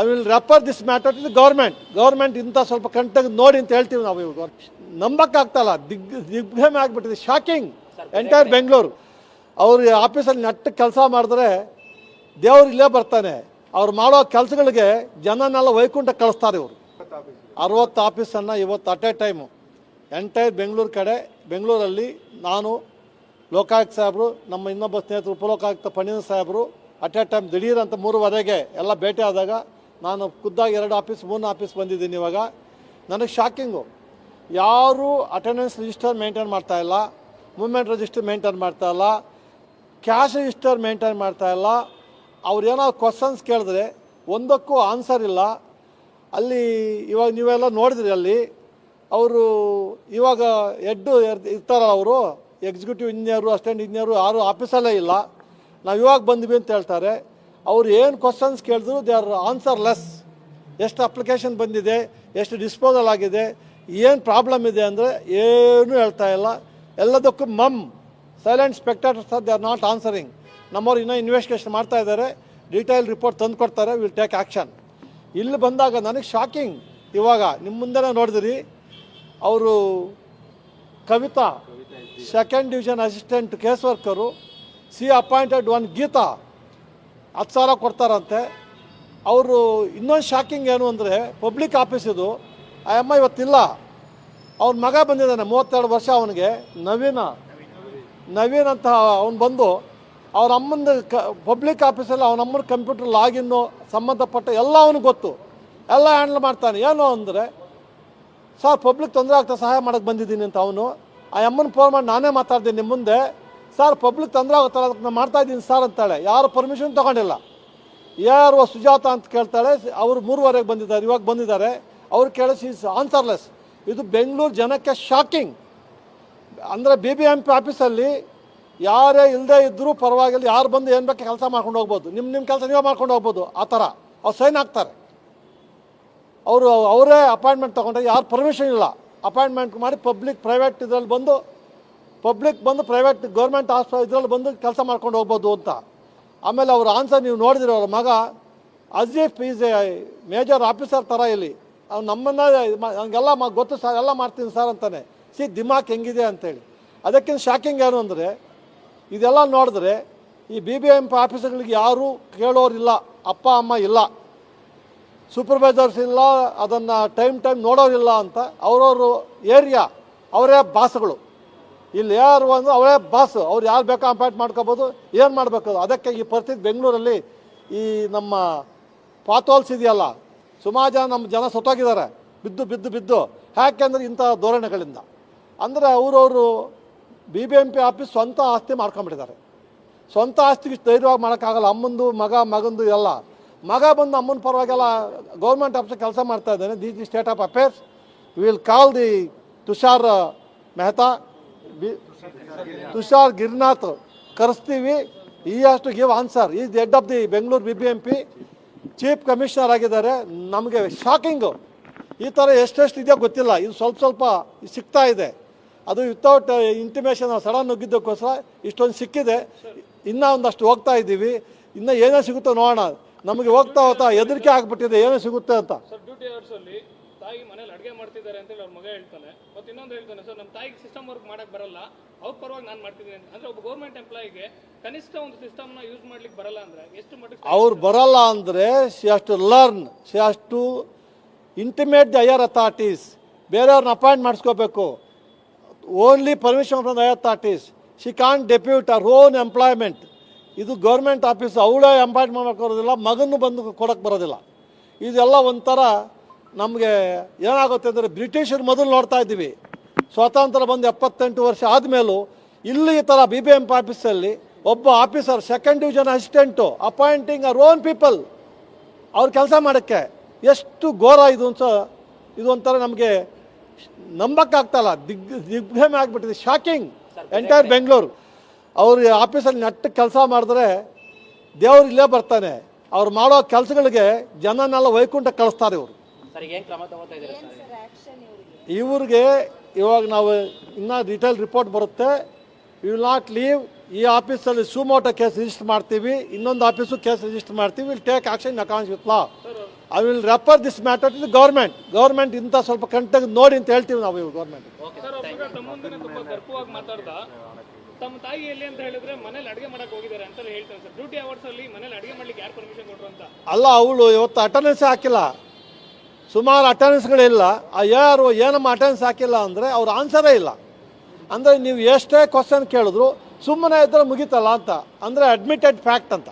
I will refer this matter to the government government ಇಂಥ ಸ್ವಲ್ಪ ಕಂಟಾಗ ನೋಡಿ ಅಂತ ಹೇಳ್ತೀವಿ ನಾವು ಇವಾಗ. ನಂಬಕ್ಕಾಗ್ತಲ್ಲ ದಿಗ್ ದಿಗ್ಭ್ರಮೆ ಆಗಿಬಿಟ್ಟಿದೆ. ಶಾಕಿಂಗ್ ಎಂಟೈರ್ ಬೆಂಗಳೂರು ಅವರು ಆಫೀಸಲ್ಲಿ ನೆಟ್ಟ ಕೆಲಸ ಮಾಡಿದ್ರೆ ದೇವ್ರು ಇಲ್ಲೇ ಬರ್ತಾನೆ. ಅವ್ರು ಮಾಡೋ ಕೆಲಸಗಳಿಗೆ ಜನನೆಲ್ಲ ವೈಕುಂಠ ಕಳಿಸ್ತಾರೆ ಇವರು. ಅರವತ್ತು ಆಫೀಸನ್ನು ಇವತ್ತು at a time. Entire Bengaluru ಕಡೆ ಬೆಂಗಳೂರಲ್ಲಿ ನಾನು ಲೋಕಾಯುಕ್ತ ಸಾಹೇಬರು ನಮ್ಮ ಇನ್ನೊಬ್ಬ ಸ್ನೇಹಿತರು ಉಪಲೋಕಾಯುಕ್ತ ಪಂಡಿತ ಸಾಹೇಬರು ಅಟ್ ಎ ಟೈಮ್ ದಿಢೀರ್ ಅಂತ ಮೂರುವರೆಗೆ ಎಲ್ಲ ಭೇಟಿ ಆದಾಗ ನಾನು ಖುದ್ದಾಗಿ ಎರಡು ಆಫೀಸ್, ಮೂರು ಆಫೀಸ್ ಬಂದಿದ್ದೀನಿ ಇವಾಗ. ನನಗೆ ಶಾಕಿಂಗು ಯಾರು ಅಟೆಂಡೆನ್ಸ್ ರಿಜಿಸ್ಟರ್ ಮೇಂಟೈನ್ ಮಾಡ್ತಾ ಇಲ್ಲ. ಮೂವ್ಮೆಂಟ್ ರಿಜಿಸ್ಟರ್ ಮೇಂಟೈನ್ ಮಾಡ್ತಾ ಇಲ್ಲ. ಕ್ಯಾಶ್ ರಿಜಿಸ್ಟರ್ ಮೇಂಟೈನ್ ಮಾಡ್ತಾ ಇಲ್ಲ. ಅವ್ರು ಏನೋ ಕ್ವಶನ್ಸ್ ಕೇಳಿದ್ರೆ ಒಂದಕ್ಕೂ ಆನ್ಸರ್ ಇಲ್ಲ. ಅಲ್ಲಿ ಇವಾಗ ನೀವೆಲ್ಲ ನೋಡಿದ್ರಿ ಅಲ್ಲಿ, ಅವರು ಇವಾಗ ಎಡ್ಡು ಇರ್ತಾರಲ್ಲ ಅವರು ಎಕ್ಸಿಕ್ಯೂಟಿವ್ ಇಂಜಿನಿಯರು ಅಸಿಸ್ಟೆಂಟ್ ಇಂಜಿನಿಯರು ಯಾರು ಆಫೀಸಲ್ಲೇ ಇಲ್ಲ. ನಾವು ಇವಾಗ ಬಂದ್ವಿ ಅಂತ ಹೇಳ್ತಾರೆ. ಅವ್ರು ಏನು ಕ್ವಶನ್ಸ್ ಕೇಳಿದ್ರು ದೇ ಆರ್ ಆನ್ಸರ್ ಲೆಸ್ ಎಷ್ಟು ಅಪ್ಲಿಕೇಶನ್ ಬಂದಿದೆ, ಎಷ್ಟು ಡಿಸ್ಪೋಸಲ್ ಆಗಿದೆ, ಏನು ಪ್ರಾಬ್ಲಮ್ ಇದೆ ಅಂದರೆ ಏನೂ ಹೇಳ್ತಾ ಇಲ್ಲ. ಎಲ್ಲದಕ್ಕೂ mum silent spectators they are not answering ನಮ್ಮವ್ರು ಇನ್ನೂ ಇನ್ವೆಸ್ಟಿಗೇಷನ್ ಮಾಡ್ತಾ ಇದ್ದಾರೆ. ಡೀಟೇಲ್ ರಿಪೋರ್ಟ್ ತಂದು ಕೊಡ್ತಾರೆ ವಿಲ್ ಟೇಕ್ ಆ್ಯಕ್ಷನ್ ಇಲ್ಲಿ ಬಂದಾಗ ನನಗೆ ಶಾಕಿಂಗ್ ಇವಾಗ ನಿಮ್ಮ ಮುಂದೆನೇ ನೋಡಿದ್ರಿ, ಅವರು Kavitha second division assistant case worker she appointed one Geetha ಹತ್ತು ಸಾವಿರ ಕೊಡ್ತಾರಂತೆ. ಅವರು ಇನ್ನೊಂದು ಶಾಕಿಂಗ್ ಏನು ಅಂದರೆ ಪಬ್ಲಿಕ್ ಆಫೀಸ್ ಇದು. ಆ ಅಮ್ಮ ಇವತ್ತಿಲ್ಲ. ಅವ್ನ ಮಗ ಬಂದಿದ್ದಾನೆ, ಮೂವತ್ತೆರಡು ವರ್ಷ ಅವನಿಗೆ. ನವೀನ. ನವೀನ್ ಅಂತ ಅವ್ನು ಬಂದು ಅವ್ರ ಅಮ್ಮನ ಕ ಪಬ್ಲಿಕ್ ಆಫೀಸಲ್ಲಿ ಅವನ ಅಮ್ಮನ ಕಂಪ್ಯೂಟರ್ ಲಾಗಿನ್ನು ಸಂಬಂಧಪಟ್ಟ ಎಲ್ಲ ಅವನಿಗೆ ಗೊತ್ತು. ಎಲ್ಲ ಹ್ಯಾಂಡಲ್ ಮಾಡ್ತಾನೆ. ಏನು ಅಂದರೆ, ಸರ್ ಪಬ್ಲಿಕ್ ತೊಂದರೆ ಆಗ್ತಾ ಸಹಾಯ ಮಾಡೋಕ್ಕೆ ಬಂದಿದ್ದೀನಿ ಅಂತ ಅವನು. ಆ ಅಮ್ಮನ ಫೋನ್ ಮಾಡಿ ನಾನೇ ಮಾತಾಡ್ತೀನಿ ನಿಮ್ಮ ಮುಂದೆ. ಸರ್ ಪಬ್ಲಿಕ್ ತೊಂದರೆ ಆಗುತ್ತಲ್ಲ ಅದಕ್ಕೆ ನಾನು ಮಾಡ್ತಾ ಇದ್ದೀನಿ ಸರ್ ಅಂತಾಳೆ. ಯಾರು ಪರ್ಮಿಷನ್ ತೊಗೊಂಡಿಲ್ಲ. ಯಾರು ಸುಜಾತ ಅಂತ ಕೇಳ್ತಾಳೆ. ಅವರು ಮೂರುವರೆಗೆ ಬಂದಿದ್ದಾರೆ. ಇವಾಗ ಬಂದಿದ್ದಾರೆ. ಅವ್ರು ಕೇಳಿಸಿ ಆನ್ಸರ್ಲೆಸ್ ಇದು ಬೆಂಗಳೂರು ಜನಕ್ಕೆ ಶಾಕಿಂಗ್ ಅಂದರೆ ಬಿ ಬಿ ಎಂ ಪಿ ಆಫೀಸಲ್ಲಿ ಯಾರೇ ಇಲ್ಲದೆ ಇದ್ದರೂ ಪರವಾಗಿಲ್ಲ. ಯಾರು ಬಂದು ಏನು ಬೇಕು ಕೆಲಸ ಮಾಡ್ಕೊಂಡು ಹೋಗ್ಬೋದು. ನಿಮ್ಮ ನಿಮ್ಮ ಕೆಲಸ ನೀವೇ ಮಾಡ್ಕೊಂಡು ಹೋಗ್ಬೋದು. ಆ ಥರ. ಅವ್ರು ಸೈನ್ ಹಾಕ್ತಾರೆ. ಅವರು, ಅವರೇ ಅಪಾಯಿಂಟ್ಮೆಂಟ್ ತೊಗೊಂಡ್ರೆ ಯಾರು ಪರ್ಮಿಷನ್ ಇಲ್ಲ. ಅಪಾಯಿಂಟ್ಮೆಂಟ್ ಮಾಡಿ ಪಬ್ಲಿಕ್ ಪ್ರೈವೇಟ್ ಇದರಲ್ಲಿ ಬಂದು ಪಬ್ಲಿಕ್ ಬಂದು ಪ್ರೈವೇಟ್ ಗೌರ್ಮೆಂಟ್ ಹಾಸ್ಪಿಟಲ್ ಇದರಲ್ಲಿ ಬಂದು ಕೆಲಸ ಮಾಡ್ಕೊಂಡು ಹೋಗ್ಬೋದು ಅಂತ. ಆಮೇಲೆ ಅವ್ರ ಆನ್ಸರ್ ನೀವು ನೋಡಿದಿರಿ ಅವ್ರ ಮಗ Ajeef is a major officer ಥರ ಇಲ್ಲಿ. ಅವ್ನು ನಮ್ಮನ್ನ ಹಂಗೆಲ್ಲ ಮಾ ಗೊತ್ತು ಸರ್ ಎಲ್ಲ ಮಾಡ್ತೀನಿ ಸರ್ ಅಂತಾನೆ. ಸಿ ದಿಮಾಕ್ ಹೆಂಗಿದೆ ಅಂತೇಳಿ. ಅದಕ್ಕಿಂತ ಶಾಕಿಂಗ್ ಏನು ಅಂದರೆ, ಇದೆಲ್ಲ ನೋಡಿದ್ರೆ ಈ ಬಿ ಬಿ ಎಂ ಪಿ ಆಫೀಸರ್ಗಳಿಗೆ ಯಾರೂ ಕೇಳೋರಿಲ್ಲ ಅಪ್ಪ, ಅಮ್ಮ ಇಲ್ಲ. ಸೂಪರ್ವೈಸರ್ಸ್ ಇಲ್ಲ, ಅದನ್ನು ಟೈಮ್ ಟೈಮ್ ನೋಡೋರಿಲ್ಲ ಅಂತ ಅವರವರು ಏರಿಯಾ ಅವರೇ ಬಾಸ್ಗಳು ಇಲ್ಲಿ ಯಾರು ಅಂದ್ರೆ ಅವರೇ ಬಾಸ್ ಅವ್ರು ಯಾರು ಬೇಕೋ ಅಪಾಯಿಂಟ್ ಮಾಡ್ಕೋಬೋದು, ಏನು ಮಾಡಬೇಕು ಅದಕ್ಕೆ ಈ ಪರಿಸ್ಥಿತಿ ಬೆಂಗಳೂರಲ್ಲಿ ಈ ನಮ್ಮ ಪಾತೋಲ್ಸ್ ಇದೆಯಲ್ಲ, ಸುಮಾರು ಜನ ನಮ್ಮ ಜನ ಸೊತ್ತೋಗಿದ್ದಾರೆ, ಬಿದ್ದು ಬಿದ್ದು ಬಿದ್ದು. ಯಾಕೆಂದ್ರೆ ಇಂಥ ಧೋರಣೆಗಳಿಂದ. ಅಂದರೆ ಅವರವರು B B M P office ಸ್ವಂತ ಆಸ್ತಿ ಮಾಡ್ಕೊಂಬಿಟ್ಟಿದ್ದಾರೆ ಸ್ವಂತ ಆಸ್ತಿಗೆ ಧೈರ್ಯವಾಗಿ ಮಾಡೋಕ್ಕಾಗಲ್ಲ. ಅಮ್ಮಂದು, ಮಗ, ಮಗಂದು ಎಲ್ಲ. ಮಗ ಬಂದು ಅಮ್ಮನ ಪರವಾಗೆಲ್ಲ ಗೌರ್ಮೆಂಟ್ ಆಫೀಸ್ ಕೆಲಸ ಮಾಡ್ತಾ ಇದ್ದಾನೆ the state of affairs will call the Tushar Mehta. B Tushar Girinath ಕರೆಸ್ತೀವಿ. He has to give answer is head of the Bengaluru B B M P chief commissioner ಆಗಿದ್ದಾರೆ. ನಮಗೆ ಶಾಕಿಂಗು ಈ ಥರ ಎಷ್ಟೆಷ್ಟು ಇದೆಯೋ ಗೊತ್ತಿಲ್ಲ. ಇದು ಸ್ವಲ್ಪ ಸ್ವಲ್ಪ ಸಿಗ್ತಾ ಇದೆ. ಅದು ವಿತೌಟ್ ಇಂಟಿಮೇಷನ್ ಸಡನ್ ನುಗ್ಗಿದ್ದಕ್ಕೋಸ್ಕರ ಇಷ್ಟೊಂದು ಸಿಕ್ಕಿದೆ. ಇನ್ನೂ ಒಂದಷ್ಟು ಹೋಗ್ತಾ ಇದ್ದೀವಿ. ಇನ್ನೂ ಏನೇ ಸಿಗುತ್ತೋ ನೋಡೋಣ. ನಮಗೆ ಹೋಗ್ತಾ ಹೋಗ್ತಾ ಹೆದರಿಕೆ ಆಗಿಬಿಟ್ಟಿದೆ. ಏನೇ ಸಿಗುತ್ತೆ ಅಂತ. ತಾಯಿ ಮನೇಲಿ ಅಡುಗೆ ಮಾಡ್ತಿದ್ದಾರೆ ಅಂತೇಳಿ ಅವ್ರ ಮಗ ಹೇಳ್ತಾನೆ. ಮತ್ತೆ ಇನ್ನೊಂದು ಹೇಳ್ತಾನೆ, ಸರ್ ನಮ್ಮ ತಾಯಿಗೆ ಸಿಸ್ಟಮ್ ವರ್ಕ್ ಮಾಡೋಕ್ಕೆ ಬರಲ್ಲ. ಅವ್ರ ಪರವಾಗಿ ನಾನು ಮಾಡ್ತಿದ್ದೀನಿ ಅಂತ. ಅಂದ್ರೆ ಒಬ್ಬ ಗೌರ್ಮೆಂಟ್ ಎಂಪ್ಲಾಯಿಗೆ ಕನಿಷ್ಠ ಒಂದು ಸಿಸ್ಟಮ್ನ ಯೂಸ್ ಮಾಡ್ಲಿಕ್ಕೆ ಬರಲ್ಲ ಅಂದ್ರೆ ಎಷ್ಟು ಮಟ್ಟಿಗೆ ಅವ್ರು ಬರಲ್ಲ ಅಂದರೆ she has to learn she has to intimate the higher authorities ಬೇರೆಯವ್ರನ್ನ appoint ಮಾಡಿಸ್ಕೋಬೇಕು. Only permission from higher authorities she can depute our own employment ಇದು ಗೌರ್ಮೆಂಟ್ ಆಫೀಸ್ ಅವಳೇ ಎಂಪಾಯಿಂಟ್ ಮಾಡೋಕ್ಕೆ ಬರೋದಿಲ್ಲ ಮಗನ್ನು ಬಂದು ಕೊಡೋಕ್ಕೆ ಬರೋದಿಲ್ಲ. ಇದೆಲ್ಲ ಒಂಥರ ನಮಗೆ ಏನಾಗುತ್ತೆ ಅಂದರೆ ಬ್ರಿಟಿಷರು ಮೊದಲು ನೋಡ್ತಾ ಇದ್ದೀವಿ. ಸ್ವಾತಂತ್ರ್ಯ ಬಂದು ಎಪ್ಪತ್ತೆಂಟು ವರ್ಷ ಆದಮೇಲೂ ಇಲ್ಲಿ ಈ ಥರ ಬಿ ಬಿ ಎಂ ಆಫೀಸಲ್ಲಿ ಒಬ್ಬ officer second division assistant appointing our own people ಅವ್ರ ಕೆಲಸ ಮಾಡೋಕ್ಕೆ ಎಷ್ಟು ಘೋರ ಇದು ಅಂತ ಇದು ಒಂಥರ ನಮಗೆ ನಂಬಕ್ಕಾಗ್ತಲ್ಲ. ದಿಗ್ ದಿಗ್ಭ್ರಮೆ ಆಗಿಬಿಟ್ಟಿದೆ. ಶಾಕಿಂಗ್ ಎಂಟೈರ್ ಬೆಂಗಳೂರು ಅವ್ರ ಆಫೀಸಲ್ಲಿ ನೆಟ್ಟು ಕೆಲಸ ಮಾಡಿದ್ರೆ ದೇವ್ರು ಇಲ್ಲೇ ಬರ್ತಾನೆ. ಅವ್ರು ಮಾಡೋ ಕೆಲಸಗಳಿಗೆ ಜನನೆಲ್ಲ ವೈಕುಂಠ ಕಳಿಸ್ತಾರೆ ಇವರು. ಸರ್ ಏನು ಕ್ರಮ ತಗೋತಾ ಇದ್ದೀರಾ ಸರ್? ಇವ್ರಿಗೆ? ಇವಾಗ ನಾವು ಇನ್ನೂ ಡಿಟೇಲ್ ರಿಪೋರ್ಟ್ ಬರುತ್ತೆ. ಯು ವಿಲ್ ನಾಟ್ ಲೀವ್ ಈ ಆಫೀಸಲ್ಲಿ ಸುಮೋಟೋ ಕೇಸ್ ರಿಜಿಸ್ಟರ್ ಮಾಡ್ತೀವಿ. ಇನ್ನೊಂದು ಆಫೀಸು ಕೇಸ್ ರಿಜಿಸ್ಟರ್ ಮಾಡ್ತೀವಿ. Will take action account with law sir I will refer this matter to the government government ಇಂಥ ಸ್ವಲ್ಪ ಕಣ್ತೆಗೆದು ನೋಡಿ ಅಂತ ಹೇಳ್ತೀವಿ ನಾವು ಇವಾಗ ಗೌರ್ಮೆಂಟ್ ಓಕೆ ಸರ್ ಒಬ್ಬರು ತಮ್ಮ ಮುಂದೆ ತುಂಬಾ ಗರ್ಭವಾಗಿ ಮಾತಾಡ್ದ. ತಮ್ಮ ತಾಯಿ ಎಲ್ಲಿ ಅಂತ ಹೇಳಿದ್ರೆ ಮನೇಲಿ ಅಡುಗೆ ಮಾಡಕ್ಕೆ ಹೋಗಿದ್ದಾರೆ ಅಂತ ಹೇಳ್ತಾರೆ ಸರ್. ಡ್ಯೂಟಿ ಅವರ್ಸ್ ಅಲ್ಲಿ ಮನೇಲಿ ಅಡುಗೆ ಮಾಡ್ಲಿಕ್ಕೆ ಯಾರು ಪರ್ಮಿಷನ್ ಕೊಟ್ರು ಅಂತ? ಅಲ್ಲ ಅವಳು ಇವತ್ತು ಅಟೆಂಡೆನ್ಸ್ ಹಾಕಿಲ್ಲ. ಸುಮಾರು ಅಟೆಂಡೆನ್ಸ್ಗಳಿಲ್ಲ ಆ ಯಾರು ಏನಮ್ಮ ಅಟೆಂಡೆನ್ಸ್ ಹಾಕಿಲ್ಲ ಅಂದರೆ ಅವ್ರ ಆನ್ಸರೇ ಇಲ್ಲ. ಅಂದರೆ ನೀವು ಎಷ್ಟೇ ಕ್ವಶನ್ ಕೇಳಿದ್ರು ಸುಮ್ಮನೆ ಇದ್ದರೆ ಮುಗೀತಲ್ಲ ಅಂತ. ಅಂದರೆ ಅಡ್ಮಿಟೆಡ್ ಫ್ಯಾಕ್ಟ್ ಅಂತ.